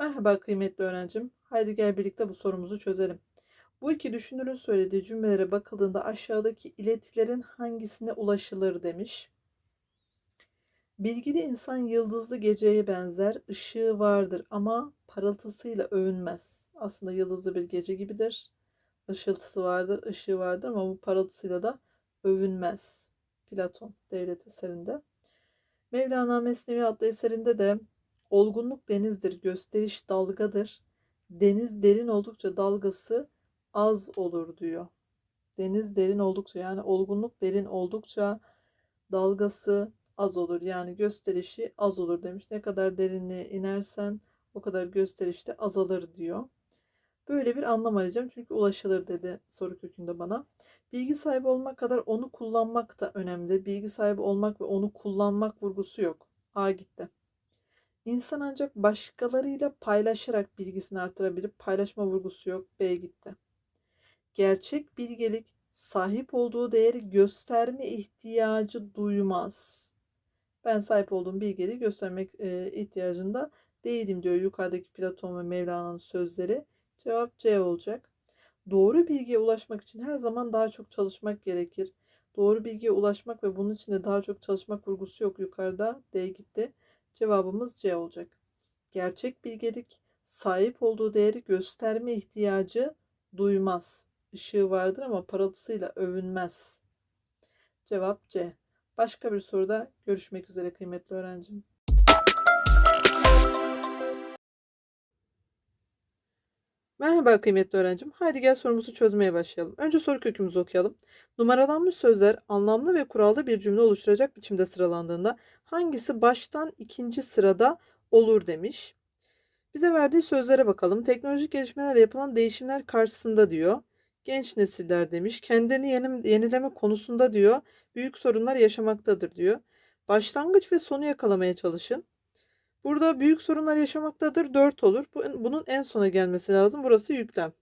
Merhaba kıymetli öğrencim. Haydi gel birlikte bu sorumuzu çözelim. Bu iki düşünürün söylediği cümlelere bakıldığında aşağıdaki iletilerin hangisine ulaşılır demiş. Bilgili insan yıldızlı geceye benzer, ışığı vardır ama parıltısıyla övünmez. Aslında yıldızlı bir gece gibidir. Işıltısı vardır, ışığı vardır ama bu parıltısıyla da övünmez. Platon devlet eserinde. Mevlana Mesnevi adlı eserinde de olgunluk denizdir, gösteriş dalgadır. Deniz derin oldukça dalgası az olur diyor. Deniz derin oldukça yani olgunluk derin oldukça dalgası az olur. Yani gösterişi az olur demiş. Ne kadar derinliğe inersen o kadar gösteriş de azalır diyor. Böyle bir anlam arayacağım çünkü ulaşılır dedi soru kökünde bana. Bilgi sahibi olmak kadar onu kullanmak da önemli. Bilgi sahibi olmak ve onu kullanmak vurgusu yok. A gitti. İnsan ancak başkalarıyla paylaşarak bilgisini artırabilir. Paylaşma vurgusu yok. B gitti. Gerçek bilgelik sahip olduğu değeri gösterme ihtiyacı duymaz. Ben sahip olduğum bilgeliği göstermek ihtiyacında değilim diyor yukarıdaki Platon ve Mevlana'nın sözleri. Cevap C olacak. Doğru bilgiye ulaşmak için her zaman daha çok çalışmak gerekir. Doğru bilgiye ulaşmak ve bunun için de daha çok çalışmak vurgusu yok yukarıda. D gitti. Cevabımız C olacak. Gerçek bilgelik sahip olduğu değeri gösterme ihtiyacı duymaz. Işığı vardır ama parıltısıyla övünmez. Cevap C. Başka bir soruda görüşmek üzere kıymetli öğrencim. Merhaba kıymetli öğrencim. Haydi gel sorumuzu çözmeye başlayalım. Önce soru kökümüzü okuyalım. Numaralanmış sözler anlamlı ve kurallı bir cümle oluşturacak biçimde sıralandığında hangisi baştan ikinci sırada olur demiş. Bize verdiği sözlere bakalım. Teknolojik gelişmelerle yapılan değişimler karşısında diyor. Genç nesiller demiş. Kendini yeni, yenileme konusunda diyor. Büyük sorunlar yaşamaktadır diyor. Başlangıç ve sonu yakalamaya çalışın. Burada büyük sorunlar yaşamaktadır 4 olur. Bunun en sona gelmesi lazım. Burası yüklem.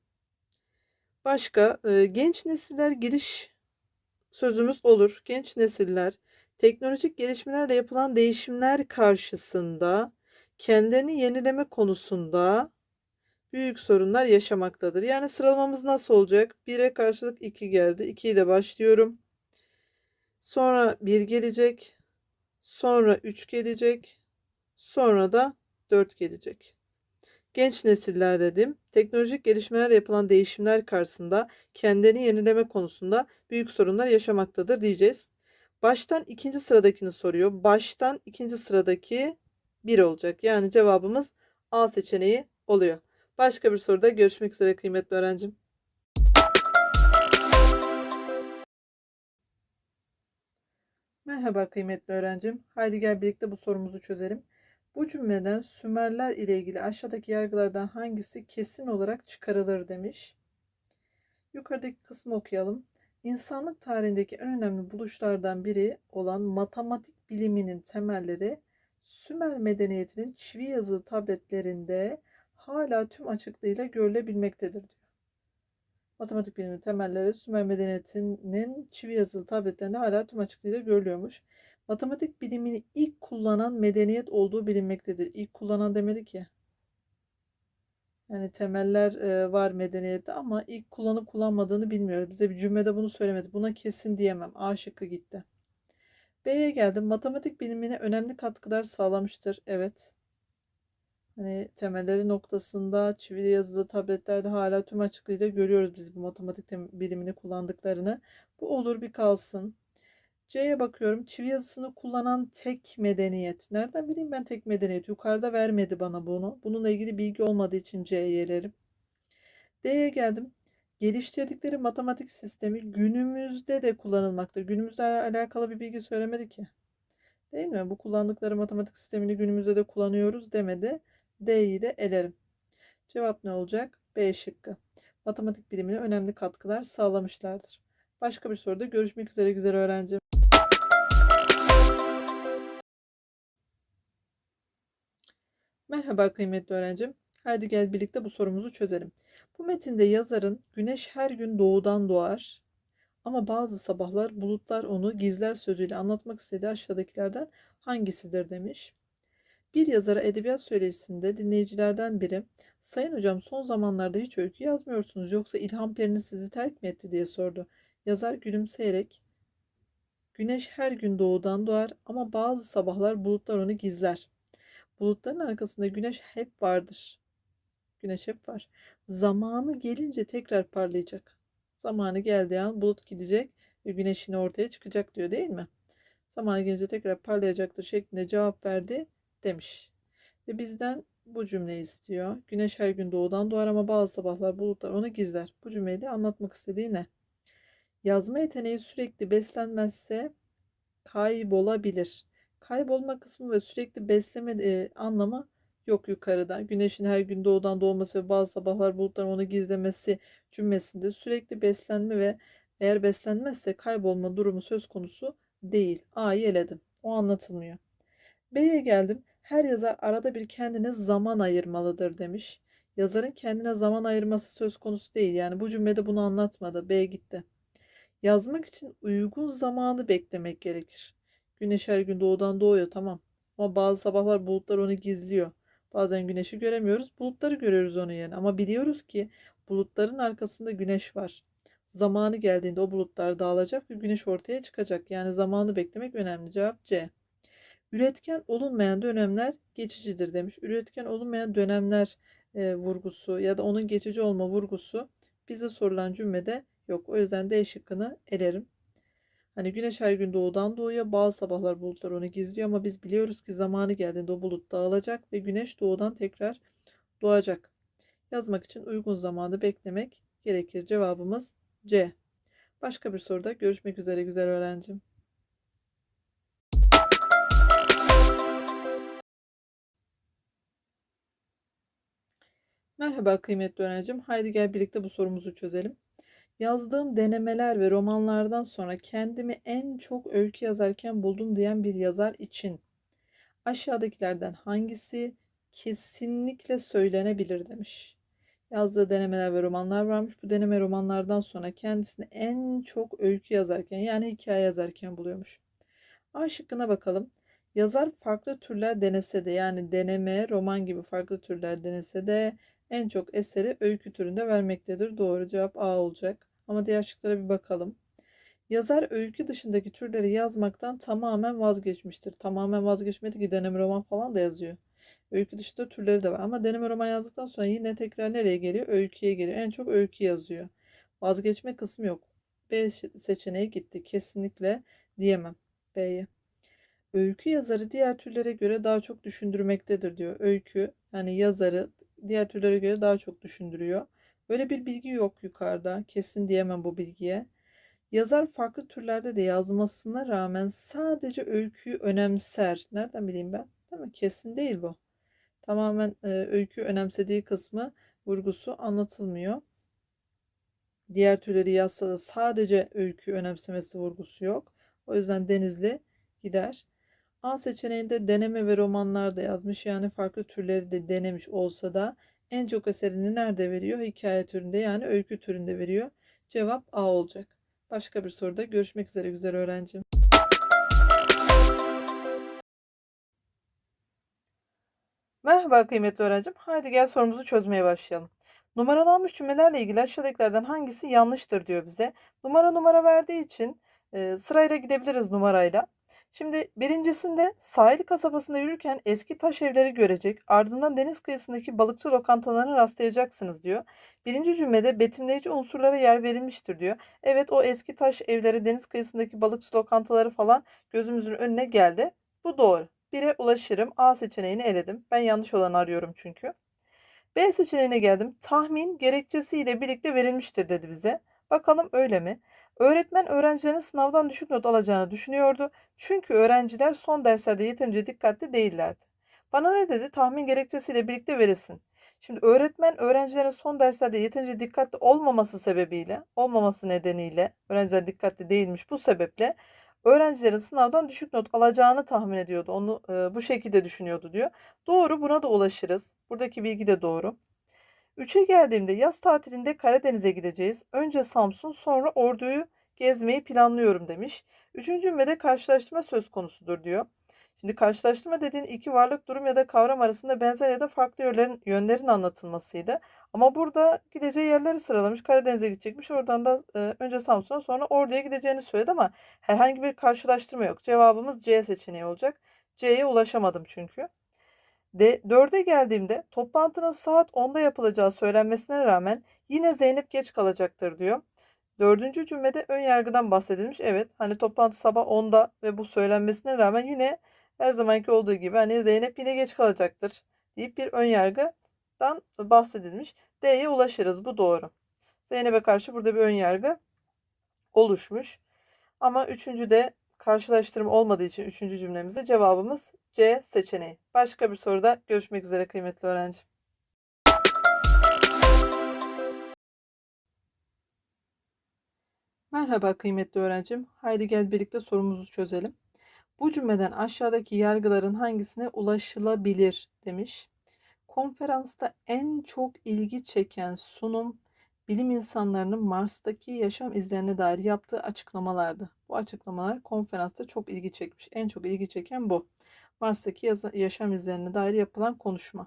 Başka genç nesiller giriş sözümüz olur. Genç nesiller teknolojik gelişmelerle yapılan değişimler karşısında kendini yenileme konusunda büyük sorunlar yaşamaktadır. Yani sıralamamız nasıl olacak? 1'e karşılık 2 geldi. 2 ile başlıyorum. Sonra 1 gelecek. Sonra 3 gelecek. Sonra da 4 gelecek. Genç nesiller dedim. Teknolojik gelişmelerle yapılan değişimler karşısında kendini yenileme konusunda büyük sorunlar yaşamaktadır diyeceğiz. Baştan ikinci sıradakini soruyor. Baştan ikinci sıradaki 1 olacak. Yani cevabımız A seçeneği oluyor. Başka bir soruda görüşmek üzere kıymetli öğrencim. Merhaba kıymetli öğrencim. Haydi gel birlikte bu sorumuzu çözelim. Bu cümleden Sümerler ile ilgili aşağıdaki yargılardan hangisi kesin olarak çıkarılır demiş. Yukarıdaki kısmı okuyalım. İnsanlık tarihindeki en önemli buluşlardan biri olan matematik biliminin temelleri Sümer medeniyetinin çivi yazılı tabletlerinde hala tüm açıklığıyla görülebilmektedir diyor. Matematik biliminin temelleri Sümer medeniyetinin çivi yazılı tabletlerinde hala tüm açıklığıyla görülüyormuş. Matematik bilimini ilk kullanan medeniyet olduğu bilinmektedir. İlk kullanan demedi ki. Yani temeller e, var medeniyette ama ilk kullanıp kullanmadığını bilmiyorum. Bize bir cümlede bunu söylemedi. Buna kesin diyemem. A şıkkı gitti. B'ye geldim. Matematik bilimine önemli katkılar sağlamıştır. Evet. Hani temelleri noktasında çivili yazılı tabletlerde hala tüm açıklığıyla görüyoruz biz bu matematik bilimini kullandıklarını. Bu olur bir kalsın. C'ye bakıyorum. Çivi yazısını kullanan tek medeniyet. Nereden bileyim ben tek medeniyet? Yukarıda vermedi bana bunu. Bununla ilgili bilgi olmadığı için C'ye yererim. D'ye geldim. Geliştirdikleri matematik sistemi günümüzde de kullanılmakta. Günümüzde alakalı bir bilgi söylemedi ki. Değil mi? Bu kullandıkları matematik sistemini günümüzde de kullanıyoruz demedi. D'yi de elerim. Cevap ne olacak? B şıkkı. Matematik bilimine önemli katkılar sağlamışlardır. Başka bir soruda görüşmek üzere güzel öğrencim. Merhaba kıymetli öğrencim. Hadi gel birlikte bu sorumuzu çözelim. Bu metinde yazarın güneş her gün doğudan doğar ama bazı sabahlar bulutlar onu gizler sözüyle anlatmak istediği aşağıdakilerden hangisidir demiş. Bir yazara edebiyat söyleşisinde dinleyicilerden biri Sayın hocam son zamanlarda hiç öykü yazmıyorsunuz yoksa ilham periniz sizi terk mi etti diye sordu. Yazar gülümseyerek Güneş her gün doğudan doğar ama bazı sabahlar bulutlar onu gizler. Bulutların arkasında güneş hep vardır. Güneş hep var. Zamanı gelince tekrar parlayacak. Zamanı geldiği an bulut gidecek ve güneş yine ortaya çıkacak diyor değil mi? Zamanı gelince tekrar parlayacaktır şeklinde cevap verdi demiş. Ve bizden bu cümleyi istiyor. Güneş her gün doğudan doğar ama bazı sabahlar bulutlar onu gizler. Bu cümleyi de anlatmak istediği ne? Yazma yeteneği sürekli beslenmezse kaybolabilir. Kaybolma kısmı ve sürekli besleme e, anlamı yok yukarıda. Güneşin her gün doğudan doğması ve bazı sabahlar bulutların onu gizlemesi cümlesinde sürekli beslenme ve eğer beslenmezse kaybolma durumu söz konusu değil. A'yı eledim. O anlatılmıyor. B'ye geldim. Her yazar arada bir kendine zaman ayırmalıdır demiş. Yazarın kendine zaman ayırması söz konusu değil. Yani bu cümlede bunu anlatmadı. B gitti. Yazmak için uygun zamanı beklemek gerekir. Güneş her gün doğudan doğuyor tamam. Ama bazı sabahlar bulutlar onu gizliyor. Bazen güneşi göremiyoruz, bulutları görüyoruz onun yerine. Ama biliyoruz ki bulutların arkasında güneş var. Zamanı geldiğinde o bulutlar dağılacak ve güneş ortaya çıkacak. Yani zamanı beklemek önemli. Cevap C. Üretken olunmayan dönemler geçicidir demiş. Üretken olunmayan dönemler e, vurgusu ya da onun geçici olma vurgusu bize sorulan cümlede yok. O yüzden D şıkkını elerim. Hani güneş her gün doğudan doğuya bazı sabahlar bulutlar onu gizliyor ama biz biliyoruz ki zamanı geldiğinde o bulut dağılacak ve güneş doğudan tekrar doğacak. Yazmak için uygun zamanı beklemek gerekir. Cevabımız C. Başka bir soruda görüşmek üzere güzel öğrencim. Merhaba kıymetli öğrencim. Haydi gel birlikte bu sorumuzu çözelim. Yazdığım denemeler ve romanlardan sonra kendimi en çok öykü yazarken buldum diyen bir yazar için aşağıdakilerden hangisi kesinlikle söylenebilir demiş. Yazdığı denemeler ve romanlar varmış. Bu deneme romanlardan sonra kendisini en çok öykü yazarken yani hikaye yazarken buluyormuş. A şıkkına bakalım. Yazar farklı türler denese de yani deneme, roman gibi farklı türler denese de en çok eseri öykü türünde vermektedir. Doğru cevap A olacak. Ama diğer şıklara bir bakalım. Yazar öykü dışındaki türleri yazmaktan tamamen vazgeçmiştir. Tamamen vazgeçmedi ki deneme roman falan da yazıyor. Öykü dışında türleri de var. Ama deneme roman yazdıktan sonra yine tekrar nereye geliyor? Öyküye geliyor. En çok öykü yazıyor. Vazgeçme kısmı yok. B seçeneği gitti. Kesinlikle diyemem. B'ye. Öykü yazarı diğer türlere göre daha çok düşündürmektedir diyor. Öykü yani yazarı diğer türlere göre daha çok düşündürüyor. Böyle bir bilgi yok yukarıda. Kesin diyemem bu bilgiye. Yazar farklı türlerde de yazmasına rağmen sadece öyküyü önemser. Nereden bileyim ben? Değil mi? Kesin değil bu. Tamamen e, öyküyü önemsediği kısmı vurgusu anlatılmıyor. Diğer türleri yazsa da sadece öyküyü önemsemesi vurgusu yok. O yüzden Denizli gider. A seçeneğinde deneme ve romanlar da yazmış. Yani farklı türleri de denemiş olsa da en çok eserini nerede veriyor? Hikaye türünde yani öykü türünde veriyor. Cevap A olacak. Başka bir soruda görüşmek üzere güzel öğrencim. Merhaba kıymetli öğrencim. Haydi gel sorumuzu çözmeye başlayalım. Numaralanmış cümlelerle ilgili aşağıdakilerden hangisi yanlıştır diyor bize. Numara numara verdiği için e, sırayla gidebiliriz numarayla. Şimdi birincisinde sahil kasabasında yürürken eski taş evleri görecek, ardından deniz kıyısındaki balıkçı lokantalarına rastlayacaksınız diyor. Birinci cümlede betimleyici unsurlara yer verilmiştir diyor. Evet o eski taş evleri, deniz kıyısındaki balıkçı lokantaları falan gözümüzün önüne geldi. Bu doğru. 1'e ulaşırım. A seçeneğini eledim. Ben yanlış olanı arıyorum çünkü. B seçeneğine geldim. Tahmin gerekçesiyle birlikte verilmiştir dedi bize. Bakalım öyle mi? Öğretmen öğrencilerin sınavdan düşük not alacağını düşünüyordu. Çünkü öğrenciler son derslerde yeterince dikkatli değillerdi. Bana ne dedi? Tahmin gerekçesiyle birlikte verilsin. Şimdi öğretmen öğrencilerin son derslerde yeterince dikkatli olmaması sebebiyle, olmaması nedeniyle öğrenciler dikkatli değilmiş bu sebeple öğrencilerin sınavdan düşük not alacağını tahmin ediyordu. Onu e, bu şekilde düşünüyordu diyor. Doğru buna da ulaşırız. Buradaki bilgi de doğru. 3'e geldiğimde yaz tatilinde Karadeniz'e gideceğiz. Önce Samsun sonra Ordu'yu gezmeyi planlıyorum demiş. Üçüncü cümlede karşılaştırma söz konusudur diyor. Şimdi karşılaştırma dediğin iki varlık, durum ya da kavram arasında benzer ya da farklı yönlerin, yönlerin anlatılmasıydı. Ama burada gideceği yerleri sıralamış. Karadeniz'e gidecekmiş. Oradan da e, önce Samsun'a sonra Ordu'ya gideceğini söyledi ama herhangi bir karşılaştırma yok. Cevabımız C seçeneği olacak. C'ye ulaşamadım çünkü. De, 4'e geldiğimde toplantının saat 10'da yapılacağı söylenmesine rağmen yine Zeynep geç kalacaktır diyor. Dördüncü cümlede ön yargıdan bahsedilmiş. Evet hani toplantı sabah 10'da ve bu söylenmesine rağmen yine her zamanki olduğu gibi hani Zeynep yine geç kalacaktır deyip bir ön yargıdan bahsedilmiş. D'ye ulaşırız bu doğru. Zeynep'e karşı burada bir ön yargı oluşmuş. Ama üçüncü de karşılaştırma olmadığı için üçüncü cümlemizde cevabımız C seçeneği. Başka bir soruda görüşmek üzere kıymetli öğrenci. Merhaba kıymetli öğrencim. Haydi gel birlikte sorumuzu çözelim. Bu cümleden aşağıdaki yargıların hangisine ulaşılabilir demiş. Konferansta en çok ilgi çeken sunum bilim insanlarının Mars'taki yaşam izlerine dair yaptığı açıklamalardı. Bu açıklamalar konferansta çok ilgi çekmiş. En çok ilgi çeken bu. Mars'taki yaşam izlerine dair yapılan konuşma.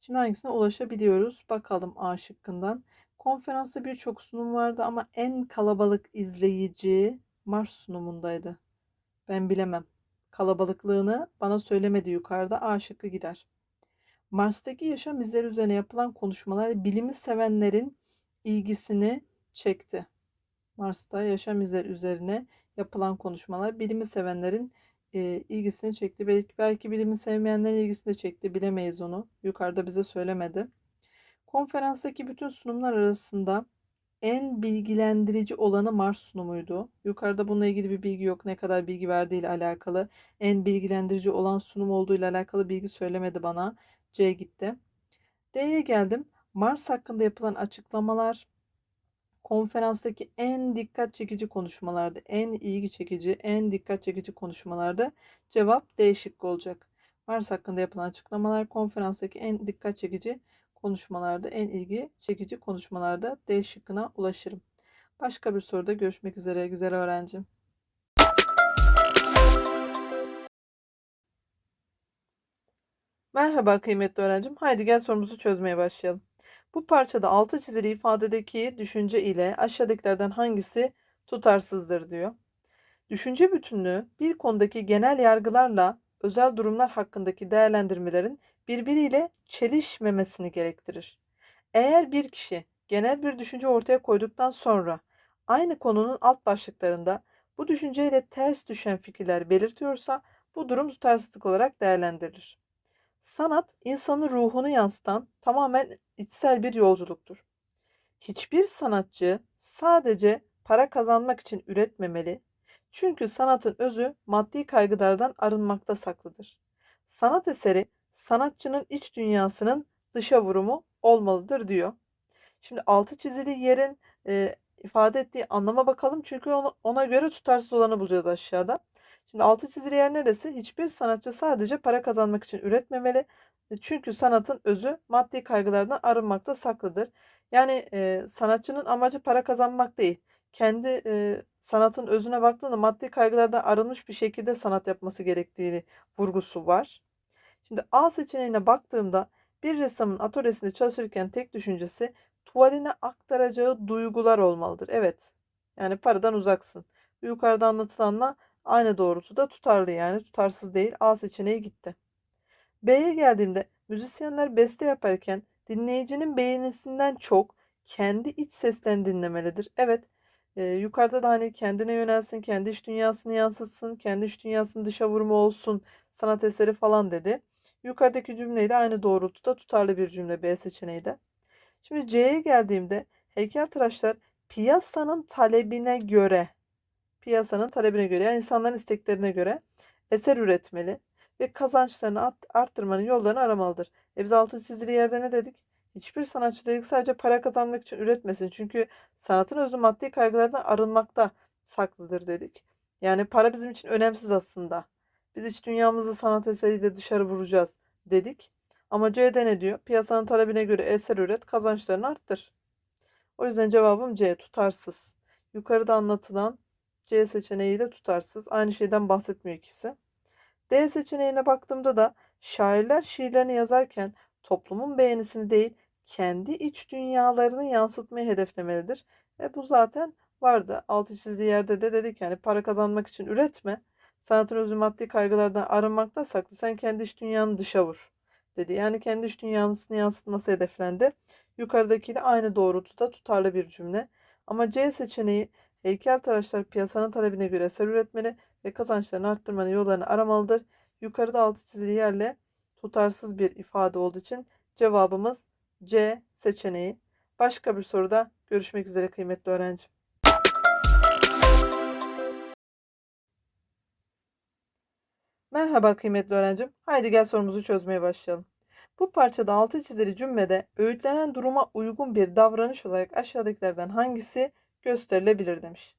Şimdi hangisine ulaşabiliyoruz? Bakalım A şıkkından. Konferansta birçok sunum vardı ama en kalabalık izleyici Mars sunumundaydı. Ben bilemem. Kalabalıklığını bana söylemedi yukarıda. A şıkkı gider. Mars'taki yaşam izleri üzerine yapılan konuşmalar bilimi sevenlerin ilgisini çekti. Mars'ta yaşam izleri üzerine yapılan konuşmalar bilimi sevenlerin e, ilgisini çekti. Belki, belki bilimi sevmeyenlerin ilgisini de çekti. Bilemeyiz onu. Yukarıda bize söylemedi. Konferanstaki bütün sunumlar arasında en bilgilendirici olanı Mars sunumuydu. Yukarıda bununla ilgili bir bilgi yok. Ne kadar bilgi verdiği ile alakalı. En bilgilendirici olan sunum olduğu ile alakalı bilgi söylemedi bana. C gitti. D'ye geldim. Mars hakkında yapılan açıklamalar konferanstaki en dikkat çekici konuşmalardı. En ilgi çekici, en dikkat çekici konuşmalardı. Cevap D şıkkı olacak. Mars hakkında yapılan açıklamalar konferanstaki en dikkat çekici konuşmalarda, en ilgi çekici konuşmalarda D şıkkına ulaşırım. Başka bir soruda görüşmek üzere güzel öğrencim. Merhaba kıymetli öğrencim. Haydi gel sorumuzu çözmeye başlayalım. Bu parçada altı çizili ifadedeki düşünce ile aşağıdakilerden hangisi tutarsızdır diyor. Düşünce bütünlüğü bir konudaki genel yargılarla özel durumlar hakkındaki değerlendirmelerin birbiriyle çelişmemesini gerektirir. Eğer bir kişi genel bir düşünce ortaya koyduktan sonra aynı konunun alt başlıklarında bu düşünceyle ters düşen fikirler belirtiyorsa bu durum tutarsızlık olarak değerlendirilir. Sanat insanın ruhunu yansıtan tamamen içsel bir yolculuktur. Hiçbir sanatçı sadece para kazanmak için üretmemeli. Çünkü sanatın özü maddi kaygılardan arınmakta saklıdır. Sanat eseri sanatçının iç dünyasının dışa vurumu olmalıdır diyor. Şimdi altı çizili yerin e, ifade ettiği anlama bakalım. Çünkü ona, ona göre tutarsız olanı bulacağız aşağıda. Şimdi altı çizili yer neresi? Hiçbir sanatçı sadece para kazanmak için üretmemeli. E, çünkü sanatın özü maddi kaygılardan arınmakta saklıdır. Yani e, sanatçının amacı para kazanmak değil. Kendi e, sanatın özüne baktığında maddi kaygılardan arınmış bir şekilde sanat yapması gerektiğini vurgusu var. Şimdi A seçeneğine baktığımda bir ressamın atölyesinde çalışırken tek düşüncesi tuvaline aktaracağı duygular olmalıdır. Evet. Yani paradan uzaksın. Yukarıda anlatılanla aynı doğrultuda tutarlı yani tutarsız değil. A seçeneği gitti. B'ye geldiğimde müzisyenler beste yaparken dinleyicinin beğenisinden çok kendi iç seslerini dinlemelidir. Evet. E, yukarıda da hani kendine yönelsin, kendi iç dünyasını yansıtsın, kendi iç dünyasının dışa vurumu olsun, sanat eseri falan dedi. Yukarıdaki cümleyi de aynı doğrultuda tutarlı bir cümle B seçeneği de. Şimdi C'ye geldiğimde heykeltıraşlar piyasanın talebine göre piyasanın talebine göre yani insanların isteklerine göre eser üretmeli ve kazançlarını arttırmanın yollarını aramalıdır. E biz altın çizili yerde ne dedik? Hiçbir sanatçı dedik sadece para kazanmak için üretmesin. Çünkü sanatın özü maddi kaygılardan arınmakta saklıdır dedik. Yani para bizim için önemsiz aslında. Biz iç dünyamızı sanat eseriyle dışarı vuracağız dedik. Ama C'de ne diyor? Piyasanın talebine göre eser üret, kazançlarını arttır. O yüzden cevabım C, tutarsız. Yukarıda anlatılan C seçeneği de tutarsız. Aynı şeyden bahsetmiyor ikisi. D seçeneğine baktığımda da şairler şiirlerini yazarken toplumun beğenisini değil, kendi iç dünyalarını yansıtmayı hedeflemelidir. E bu zaten vardı. Altı çizdiği yerde de dedik yani para kazanmak için üretme. Sanatın özü maddi kaygılardan arınmakta saklı. Sen kendi iç dünyanı dışa vur dedi. Yani kendi iç dünyasını yansıtması hedeflendi. Yukarıdakiyle aynı doğrultuda tutarlı bir cümle. Ama C seçeneği heykeltıraşlar piyasanın talebine göre eser üretmeli ve kazançlarını arttırmanın yollarını aramalıdır. Yukarıda altı çizili yerle tutarsız bir ifade olduğu için cevabımız C seçeneği. Başka bir soruda görüşmek üzere kıymetli öğrencim. Merhaba kıymetli öğrencim. Haydi gel sorumuzu çözmeye başlayalım. Bu parçada altı çizili cümlede öğütlenen duruma uygun bir davranış olarak aşağıdakilerden hangisi gösterilebilir demiş.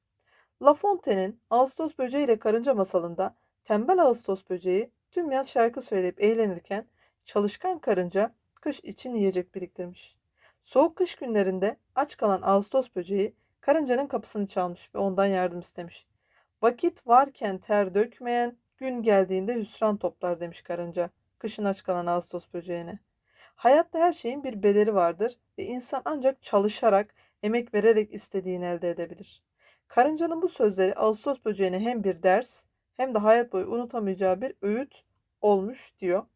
La Fontaine'in Ağustos böceği ile karınca masalında tembel Ağustos böceği tüm yaz şarkı söyleyip eğlenirken çalışkan karınca kış için yiyecek biriktirmiş. Soğuk kış günlerinde aç kalan Ağustos böceği karıncanın kapısını çalmış ve ondan yardım istemiş. Vakit varken ter dökmeyen, gün geldiğinde hüsran toplar demiş karınca kışın aç kalan Ağustos böceğine. Hayatta her şeyin bir bedeli vardır ve insan ancak çalışarak, emek vererek istediğini elde edebilir. Karıncanın bu sözleri Ağustos böceğine hem bir ders hem de hayat boyu unutamayacağı bir öğüt olmuş diyor.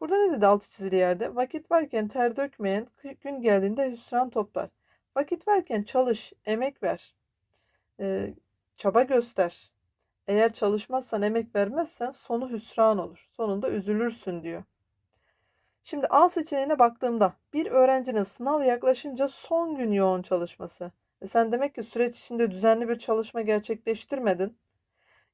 Burada ne dedi altı çizili yerde? Vakit varken ter dökmeyen, gün geldiğinde hüsran toplar. Vakit varken çalış, emek ver, e, çaba göster. Eğer çalışmazsan, emek vermezsen sonu hüsran olur. Sonunda üzülürsün diyor. Şimdi A seçeneğine baktığımda bir öğrencinin sınav yaklaşınca son gün yoğun çalışması. E sen demek ki süreç içinde düzenli bir çalışma gerçekleştirmedin.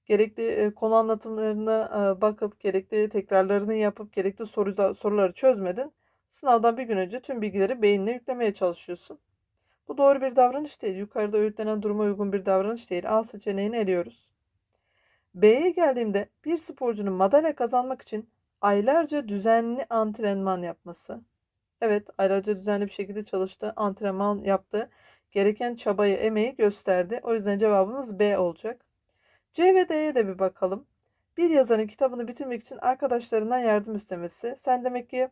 Gerekli e, konu anlatımlarına e, bakıp, gerekli tekrarlarını yapıp, gerekli soru, soruları çözmedin. Sınavdan bir gün önce tüm bilgileri beynine yüklemeye çalışıyorsun. Bu doğru bir davranış değil. Yukarıda öğütlenen duruma uygun bir davranış değil. A seçeneğini eliyoruz. B'ye geldiğimde bir sporcunun madalya kazanmak için aylarca düzenli antrenman yapması. Evet, aylarca düzenli bir şekilde çalıştı, antrenman yaptı. Gereken çabayı, emeği gösterdi. O yüzden cevabımız B olacak. C ve D'ye de bir bakalım. Bir yazarın kitabını bitirmek için arkadaşlarından yardım istemesi. Sen demek ki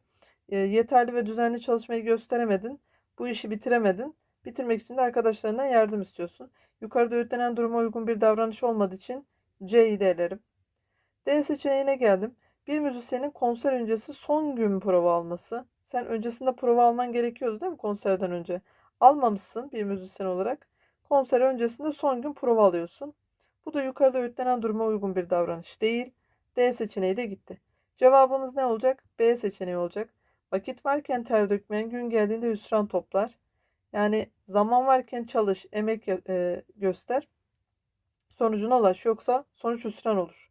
e, yeterli ve düzenli çalışmayı gösteremedin. Bu işi bitiremedin. Bitirmek için de arkadaşlarından yardım istiyorsun. Yukarıda öğütlenen duruma uygun bir davranış olmadığı için C'yi de elerim. D seçeneğine geldim. Bir müzisyenin konser öncesi son gün prova alması. Sen öncesinde prova alman gerekiyordu değil mi konserden önce? Almamışsın bir müzisyen olarak. Konser öncesinde son gün prova alıyorsun. Bu da yukarıda öğütlenen duruma uygun bir davranış değil. D seçeneği de gitti. Cevabımız ne olacak? B seçeneği olacak. Vakit varken ter dökmeyen gün geldiğinde hüsran toplar. Yani zaman varken çalış, emek e, göster sonucuna ulaş yoksa sonuç hüsran olur.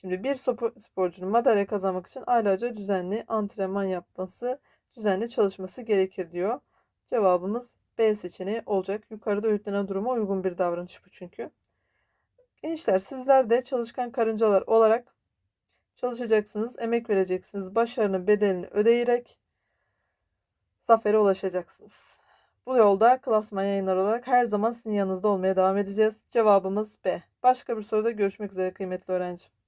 Şimdi bir sporcunun madalya kazanmak için aylarca düzenli antrenman yapması, düzenli çalışması gerekir diyor. Cevabımız B seçeneği olacak. Yukarıda öğütlenen duruma uygun bir davranış bu çünkü. Gençler sizler de çalışkan karıncalar olarak çalışacaksınız, emek vereceksiniz. Başarının bedelini ödeyerek zafere ulaşacaksınız. Bu yolda klasman yayınlar olarak her zaman sizin yanınızda olmaya devam edeceğiz. Cevabımız B. Başka bir soruda görüşmek üzere kıymetli öğrenci.